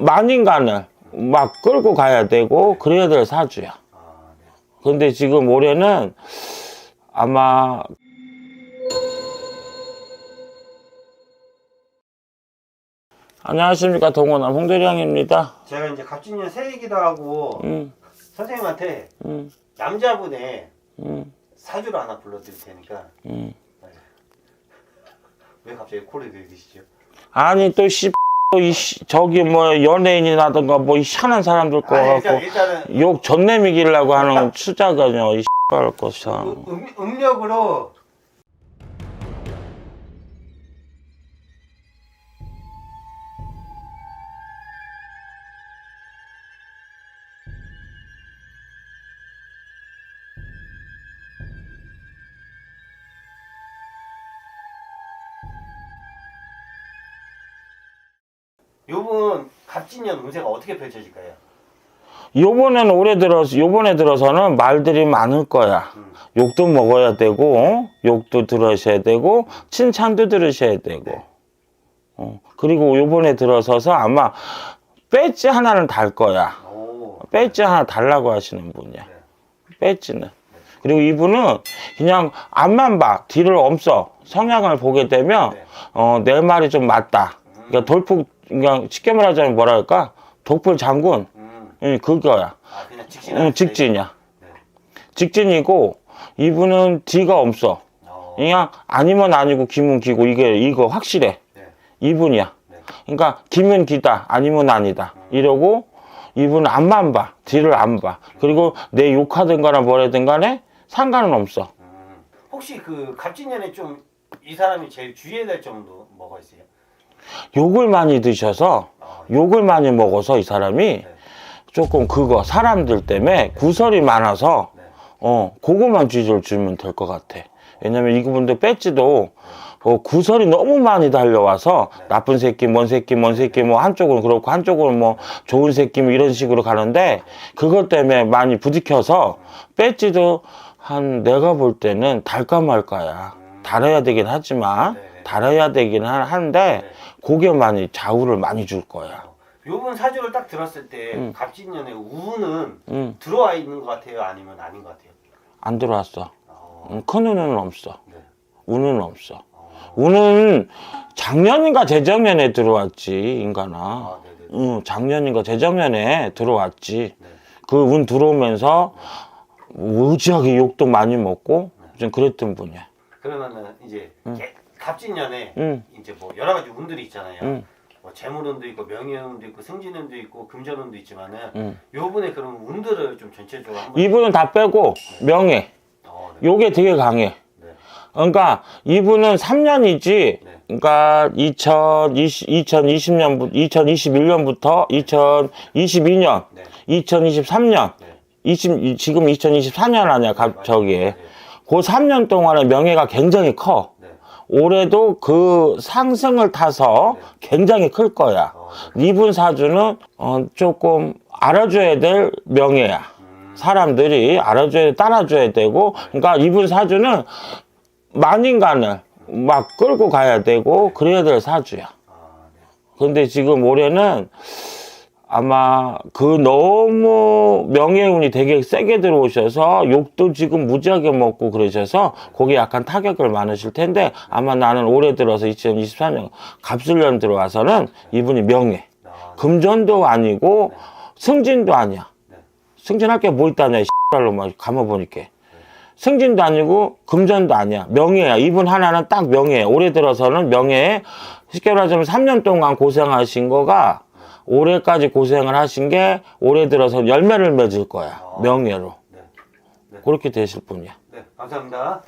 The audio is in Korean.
만인간을 막 끌고 가야 되고 그래야 될 사주야. 아, 네. 근데 지금 올해는 아마 안녕하십니까 동원남 홍대령입니다. 제가 이제 갑진년 새이기도 하고 음, 선생님한테 음, 남자분의 음, 사주를 하나 불러드릴 테니까 음. 왜 갑자기 코를 들이시죠? 아니 또 씨, 이 씨, 저기 뭐 연예인이라든가 뭐이 희한한 사람들 거 아니, 갖고 일단, 일단은 욕 존내미기려고 하는 수작은요 이 씨발 것이야. 음, 음력으로 요분 갑진년 운세가 어떻게 펼쳐질까요? 요번에는 올해 들어서 요번에 들어서는 말들이 많을 거야. 음. 욕도 먹어야 되고 어? 욕도 들으셔야 되고 칭찬도 들으셔야 되고 어, 그리고 요번에 들어서서 아마 배지 하나는 달 거야. 오. 배지 하나 달라고 하시는 분이야. 네. 배지는. 그리고 이분은 그냥 앞만 봐. 뒤를 없어. 성향을 보게 되면 네. 어, 내 말이 좀 맞다. 그러니까 돌풍 그냥 쉽게 말하자면 뭐랄까? 독불 장군. 음. 응, 그거야. 아 그냥 직진. 응, 직진이야. 네. 직진이고 이분은 뒤가 없어. 어. 그냥 아니면 아니고 기면 기고 이게 이거 확실해. 네. 이분이야. 네. 그러니까 기면 기다 아니면 아니다 이러고 이분은 앞만 봐 뒤를 안 봐. 그리고 내 욕하든 거나 뭐라든 간에 상관은 없어. 음. 혹시 그 갑진년에 좀 이 사람이 제일 주의해야 될 점도 뭐가 있어요? 욕을 많이 드셔서 아, 욕을 많이 먹어서 이 사람이 조금 그거 사람들 때문에 구설이 많아서 네. 어 그거만 주의를 주면 될 것 같아. 왜냐면 이분들 배지도 어, 구설이 너무 많이 달려와서 나쁜 새끼, 뭔 새끼, 뭔 새끼, 뭐 한쪽은 그렇고 한쪽은 뭐 좋은 새끼 뭐 이런 식으로 가는데 그것 때문에 많이 부딪혀서 배지도 한 내가 볼 때는 달까 말까야. 달아야 되긴 하지만 네네. 달아야 되긴 하- 한데 네. 그게 많이 좌우를 많이 줄 거야. 요분 사주를 딱 들었을 때 음. 갑진년의 우는 응, 들어와 있는 것 같아요? 아니면 아닌 것 같아요? 안 들어왔어. 어, 응, 큰 운은 없어. 네. 운은 없어. 어, 운은 작년인가 재작년에 들어왔지 인간아. 아. 응, 작년인가 재작년에 들어왔지. 네. 그운 들어오면서 무지하게 욕도 많이 먹고 좀 그랬던 분이야. 그러면은 이제 개- 갑진년에 응, 이제 뭐 여러 가지 운들이 있잖아요. 응, 뭐 재물운도 있고 명예운도 있고 승진운도 있고 금전운도 있지만은 응. 요분의 그런 운들을 좀 전체적으로 한번 이분은 다 빼고 명예. 어, 네. 요게 되게 강해. 네. 그러니까 이분은 3년이지. 네. 그러니까 2020, 2020년부터 2021년부터 2022년, 네. 2023년, 네. 20, 지금 2024년 아니야, 갑. 저기에. 네. 그 3년 동안의 명예가 굉장히 커. 네. 올해도 그 상승을 타서 네. 굉장히 클 거야. 어, 네. 이분 사주는 어, 조금 알아줘야 될 명예야. 음, 사람들이 알아줘야 따라줘야 되고, 그러니까 이분 사주는 만인간을 막 끌고 가야 되고 그래야 될 사주야. 아, 네. 근데 지금 올해는 아마 그 너무 명예운이 되게 세게 들어오셔서 욕도 지금 무지하게 먹고 그러셔서 거기에 약간 타격을 많으실 텐데 아마 나는 올해 들어서 2024년 갑술년 들어와서는 이분이 명예. 아, 금전도 아니고 승진도 아니야. 네. 승진할 게 뭐 있다냐 막 감아보니까. 승진도 아니고 금전도 아니야. 명예야. 이분 하나는 딱 명예. 올해 들어서는 명예에 쉽게 말하자면 3년 동안 고생하신 거가 올해까지 고생을 하신 게 올해 들어서 열매를 맺을 거야 명예로 네. 네. 그렇게 되실 분이야 네. 감사합니다.